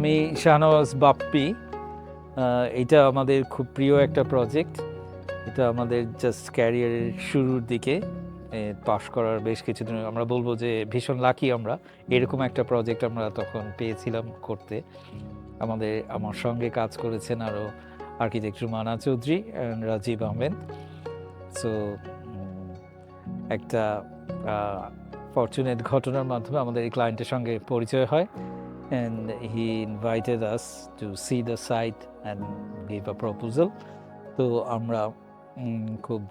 আমি শাহনওয়াজ বাপ্পি। এটা আমাদের খুব প্রিয় একটা প্রজেক্ট এটা আমাদের জাস্ট ক্যারিয়ারের শুরুর দিকে পাশ করার বেশ কিছুদিন আমরা বলব যে ভীষণ লাকি আমরা। এরকম একটা প্রজেক্ট আমরা তখন পেয়েছিলাম করতে। আমাদের, আমার সঙ্গে কাজ করেছেন আরও architect Rumana Chowdhury and Rajib Ahmed. So একটা ফর্চুনেট ঘটনার মাধ্যমে আমাদের এই ক্লায়েন্টের সঙ্গে পরিচয় হয়। And he invited us to see the site and give a proposal. তো আমরা খুব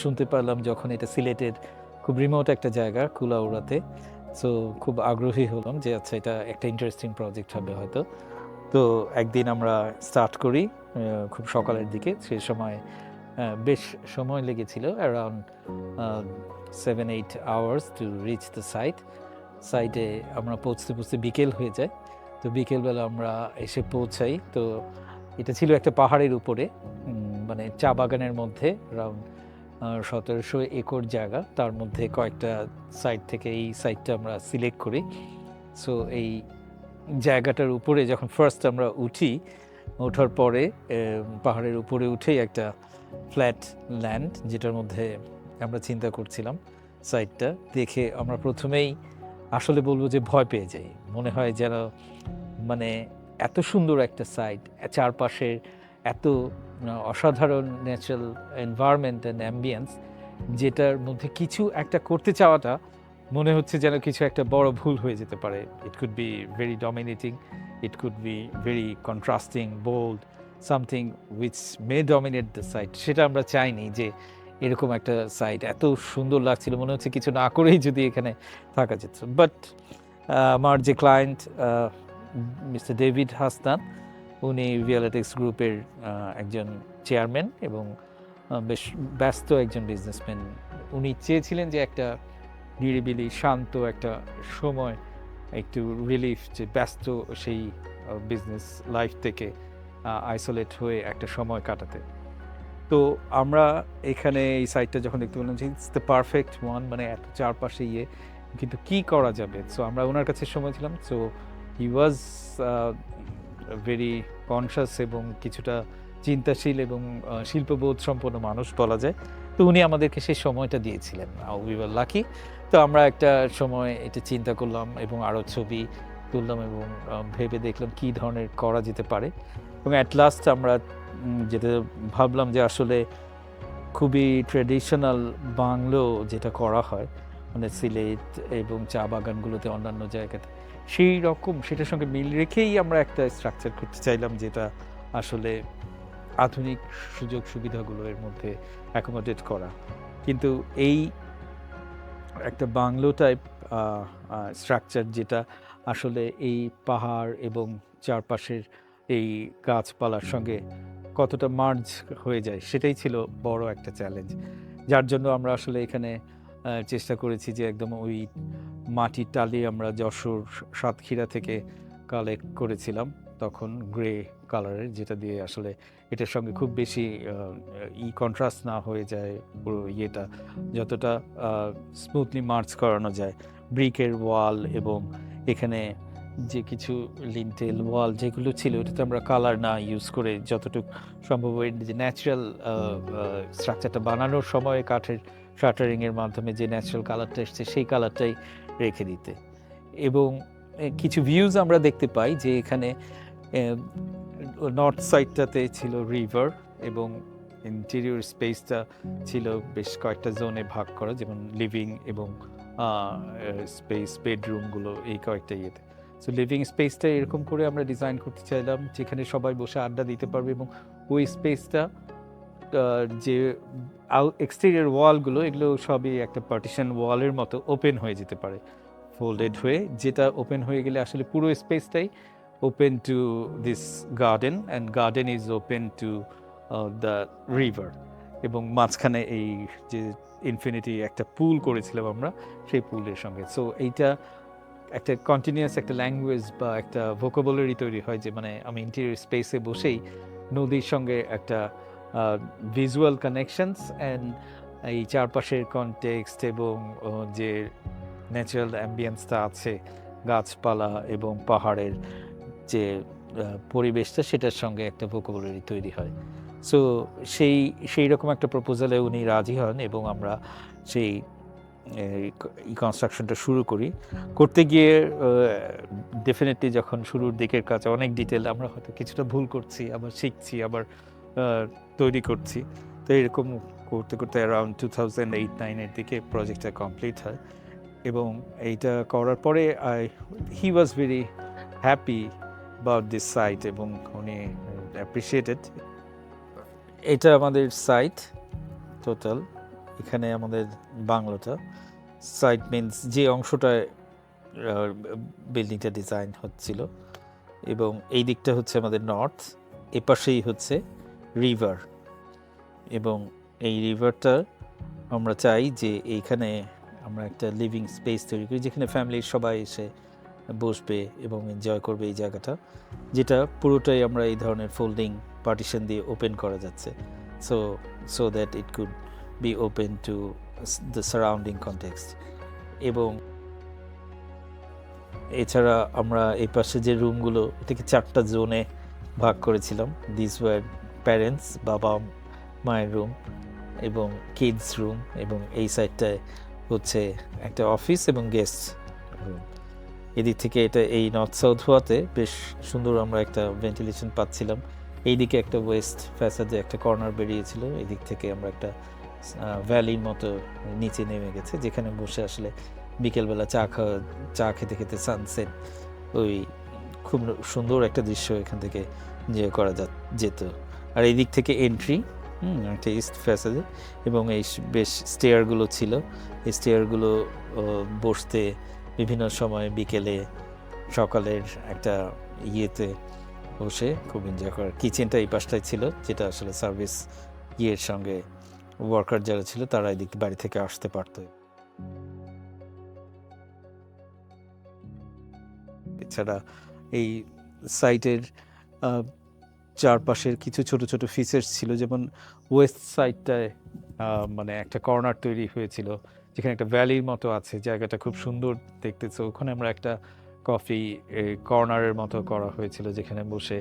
শুনতে পারলাম যখন এটা সিলেটের খুব রিমোট একটা জায়গা কুলাউড়াতে। সো খুব আগ্রহী হলাম যে আচ্ছা এটা একটা ইন্টারেস্টিং প্রজেক্ট হবে হয়তো। তো একদিন আমরা স্টার্ট করি খুব সকালের দিকে। সে সময় বেশ সময় লেগেছিল around seven eight hours to reach the site সাইটে আমরা পৌঁছতে পৌঁছতে বিকেল হয়ে যায়। তো বিকেলবেলা আমরা এসে পৌঁছাই। তো এটা ছিল একটা পাহাড়ের উপরে মানে চা বাগানের মধ্যে রাউন্ড সতেরোশো একর জায়গা। তার মধ্যে কয়েকটা সাইট থেকে এই সাইটটা আমরা সিলেক্ট করি। সো এই জায়গাটার উপরে যখন ফার্স্ট আমরা উঠি, ওঠার পরে পাহাড়ের উপরে উঠেই একটা ফ্ল্যাট ল্যান্ড যেটার মধ্যে আমরা চিন্তা করছিলাম সাইটটা। দেখে আমরা প্রথমেই আসলে বলব যে ভয় পেয়ে যাই। মনে হয় যেন মানে এত সুন্দর একটা সাইট চারপাশে এত অসাধারণ ন্যাচারাল এনভায়রনমেন্ট অ্যান্ড অ্যাম্বিয়েন্স যেটার মধ্যে কিছু একটা করতে চাওয়াটা মনে হচ্ছে যেন কিছু একটা বড় ভুল হয়ে যেতে পারে। It could be very dominating it could be very contrasting bold something which may dominate the site সেটা আমরা চাইনি যে এরকম একটা সাইট এত সুন্দর লাগছিল। মনে হচ্ছে কিছু না করেই যদি এখানে থাকা যেত। বাট আমার যে ক্লায়েন্ট মিস্টার ডেভিড হাসনান উনি ভিয়ালেটিক্স গ্রুপের একজন চেয়ারম্যান এবং বেশ ব্যস্ত একজন বিজনেসম্যান উনি চেয়েছিলেন যে একটা নিরিবিলি, শান্ত একটা সময়, একটু রিলিফ যে ব্যস্ত সেই বিজনেস লাইফ থেকে আইসোলেট হয়ে একটা সময় কাটাতে। তো আমরা এখানে এই সাইটটা যখন দেখতে পেলাম যে ইটস দ্য পারফেক্ট ওয়ান মানে এত চারপাশে ইয়ে কিন্তু কি করা যাবে? সো আমরা ওনার কাছে সময় ছিলাম so he was very conscious এবং কিছুটা চিন্তাশীল এবং আহ, শিল্পবোধ সম্পন্ন মানুষ বলা যায়। তো উনি আমাদেরকে সেই সময়টা দিয়েছিলেন। উই ওয়ার লাকি তো আমরা একটা সময় এটা চিন্তা করলাম এবং আরও ছবি তুললাম এবং ভেবে দেখলাম কী ধরনের করা যেতে পারে। এবং অ্যাট লাস্ট আমরা যেটা ভাবলাম যে আসলে খুবই ট্রেডিশনাল বাংলো যেটা করা হয় মানে সিলেট এবং চা বাগানগুলোতে অন্যান্য জায়গাতে। সেই রকম সেটার সঙ্গে মিল রেখেই আমরা একটা স্ট্রাকচার করতে চাইলাম যেটা আসলে আধুনিক সুযোগ সুবিধাগুলো এর মধ্যে অ্যাকোমোডেট করা। কিন্তু এই একটা বাংলো টাইপ স্ট্রাকচার যেটা আসলে এই পাহাড় এবং চারপাশের এই গাছপালার সঙ্গে কতটা মার্জ হয়ে যায়, সেটাই ছিল বড় একটা চ্যালেঞ্জ যার জন্য আমরা আসলে এখানে চেষ্টা করেছি যে একদম ওই মাটির টালি আমরা যশোর সাতক্ষীরা থেকে কালেক্ট করেছিলাম। তখন গ্রে কালারের যেটা দিয়ে আসলে এটার সঙ্গে খুব বেশি ই কন্ট্রাস্ট না হয়ে যায় পুরো ইয়েটা। যতটা স্মুথলি মার্চ করানো যায় ব্রিকের ওয়াল এবং এখানে যে কিছু লিন্টেল ওয়াল যেগুলো ছিল ওটাতে আমরা কালার না ইউজ করে যতটুকু সম্ভব যে ন্যাচারাল স্ট্রাকচারটা বানানোর সময় কাঠের শাটারিংয়ের মাধ্যমে যে ন্যাচারাল কালারটা এসছে, সেই কালারটাই রেখে দিতে। এবং কিছু ভিউজ আমরা দেখতে পাই যে এখানে নর্থ সাইডটাতে ছিল রিভার এবং ইন্টেরিয়র স্পেসটা ছিল বেশ কয়েকটা জোনে ভাগ করা, যেমন লিভিং এবং স্পেস বেডরুমগুলো এই কয়েকটা ইয়েতে। সো লিভিং স্পেসটা এরকম করে আমরা ডিজাইন করতে চাইলাম, যেখানে সবাই বসে আড্ডা দিতে পারবে এবং ওই স্পেসটা যে এক্সটেরিয়র ওয়ালগুলো এগুলো সবই একটা পার্টিশন ওয়ালের মতো ওপেন হয়ে যেতে পারে। ফোল্ডেড হয়ে, যেটা ওপেন হয়ে গেলে আসলে পুরো স্পেসটাই open to this garden and garden is open to the river এবং মাঝখানে এই যে ইনফিনিটি একটা পুল করেছিলাম আমরা, সেই পুলের সঙ্গে। সো এইটা একটা কন্টিনিউয়াস একটা ল্যাঙ্গুয়েজ বা একটা ভোকাবুলারি তৈরি হয় যে মানে আমি ইন্টেরিয়র স্পেসে বসেই নদীর সঙ্গে একটা ভিজুয়াল কানেকশনস অ্যান্ড এই চারপাশের কনটেক্সট এবং যে ন্যাচারাল অ্যাম্বিয়েন্সটা আছে, গাছপালা এবং পাহাড়ের যে পরিবেশটা সেটার সঙ্গে একটা ভোকাবুলারি তৈরি হয়। সো সেই সেই রকম একটা প্রপোজালে উনি রাজি হন এবং আমরা সেই এই কনস্ট্রাকশনটা শুরু করি। করতে গিয়ে ডেফিনেটলি যখন শুরুর দিকের কাছে অনেক ডিটেল আমরা হয়তো কিছুটা ভুল করছি, আবার শিখছি, আবার তৈরি করছি। তো এরকম করতে করতে অ্যারাউন্ড টু থাউজেন্ড এইট নাইনের দিকে প্রজেক্টটা কমপ্লিট হয়। এবং এইটা করার পরে I he was very happy about this site এবং উনি অ্যাপ্রিসিয়েটেড এটা আমাদের সাইট টোটাল এখানে আমাদের বাংলোটা। সাইট মিনস যে অংশটায় বিল্ডিংটা ডিজাইন হচ্ছিল। এবং এই দিকটা হচ্ছে আমাদের নর্থ এপাশেই হচ্ছে রিভার এবং এই রিভারটা আমরা চাই যে এইখানে আমরা একটা লিভিং স্পেস তৈরি করি, যেখানে ফ্যামিলির সবাই এসে বসবে এবং এনজয় করবে এই জায়গাটা, যেটা পুরোটাই আমরা এই ধরনের ফোল্ডিং পার্টিশন দিয়ে ওপেন করা যাচ্ছে। So so that it could be open to the surrounding context এবং এছাড়া আমরা এই পাশে যে রুমগুলো এটাকে চারটা জোনে ভাগ করেছিলাম। দিস ওয়ার প্যারেন্টস বাবা, মায়ের রুম এবং কিডস রুম এবং এই সাইডটায় হচ্ছে একটা অফিস এবং গেস্ট রুম এদিক থেকে এটা এই নর্থ সাউথ হওয়াতে বেশ সুন্দর আমরা একটা ভেন্টিলেশন পাচ্ছিলাম। এইদিকে একটা ওয়েস্ট ফ্যাসাদে একটা কর্নার বেরিয়েছিল। এদিক থেকে আমরা একটা ভ্যালির মতো নিচে নেমে গেছে, যেখানে বসে আসলে বিকেলবেলা চা খাওয়া চা খেতে খেতে সানসেট ওই খুব সুন্দর একটা দৃশ্য এখান থেকে যে করা যা, যেত। আর এই দিক থেকে এন্ট্রি হুম, একটা ইস্ট ফ্যাসাদে এবং এই বেশ স্টেয়ারগুলো ছিল। এই স্টেয়ারগুলো বসতে বিভিন্ন সময় বিকেলে, সকালের একটা ইয়েতে বসে খুব এনজয় করার কিচেনটা এই পাশটায় ছিল, যেটা আসলে সার্ভিস ইয়ের সঙ্গে ওয়ার্কার যারা ছিল তারা এদিক বাড়ি থেকে আসতে পারতো। এছাড়া এই সাইটের চারপাশের কিছু ছোট ছোট ফিচার্স ছিল, যেমন ওয়েস্ট সাইডটায় মানে একটা কর্নার তৈরি হয়েছিল, যেখানে একটা ভ্যালির মতো আছে, জায়গাটা খুব সুন্দর দেখতেছে। ওখানে আমরা একটা কফি কর্নারের মতো করা হয়েছিল, যেখানে বসে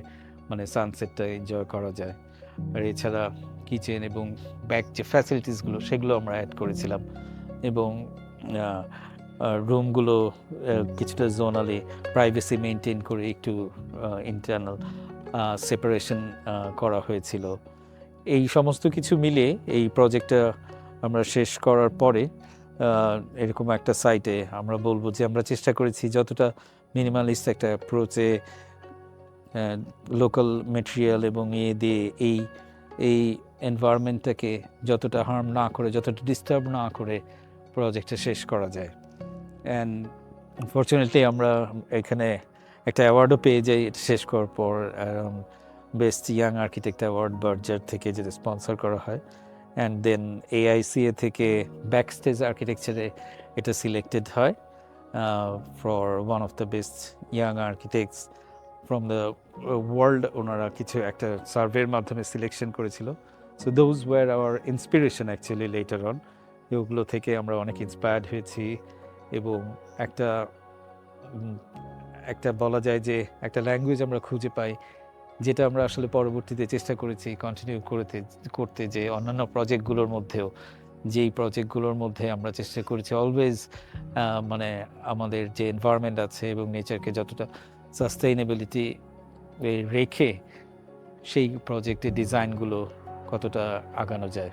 মানে সানসেটটা এনজয় করা যায়। আর এছাড়া কিচেন এবং ব্যাক যে ফ্যাসিলিটিসগুলো সেগুলো আমরা অ্যাড করেছিলাম। এবং রুমগুলো কিছুটা জোনালি প্রাইভেসি মেনটেন করে একটু ইন্টারনাল সেপারেশন করা হয়েছিল। এই সমস্ত কিছু মিলে এই প্রজেক্টটা আমরা শেষ করার পরে এরকম একটা সাইটে আমরা বলব যে আমরা চেষ্টা করেছি যতটা মিনিমালিস্ট একটা অ্যাপ্রোচে লোকাল মেটেরিয়াল এবং ইয়ে দিয়ে এই এই এনভায়রনমেন্টটাকে যতটা হার্ম না করে, যতটা ডিস্টার্ব না করে প্রজেক্টটা শেষ করা যায়। অ্যান্ড ফর্চুনেটলি আমরা এখানে একটা অ্যাওয়ার্ডও পেয়ে যাই, এটা শেষ করার পর best young architect award Berger থেকে যেটা স্পন্সর করা হয়। অ্যান্ড দেন এআইসিএ থেকে ব্যাকস্টেজ আর্কিটেকচারে এটা সিলেক্টেড হয় for one of the best young architects from the world ওনারা কিছু একটা সার্ভের মাধ্যমে সিলেকশন করেছিল। So those were our inspiration actually later on ওগুলো থেকে আমরা অনেক ইন্সপায়ার্ড হয়েছি এবং একটা একটা বলা যায় যে একটা ল্যাঙ্গুয়েজ আমরা খুঁজে পাই, যেটা আমরা আসলে পরবর্তীতে চেষ্টা করেছি কন্টিনিউ করতে করতে যে অন্যান্য প্রজেক্টগুলোর মধ্যেও। যেই প্রজেক্টগুলোর মধ্যে আমরা চেষ্টা করেছি অলওয়েজ মানে আমাদের যে এনভায়রনমেন্ট আছে এবং নেচারকে যতটা সাস্টেইনেবিলিটি রেখে সেই প্রজেক্টের ডিজাইনগুলো কতটা আগানো যায়?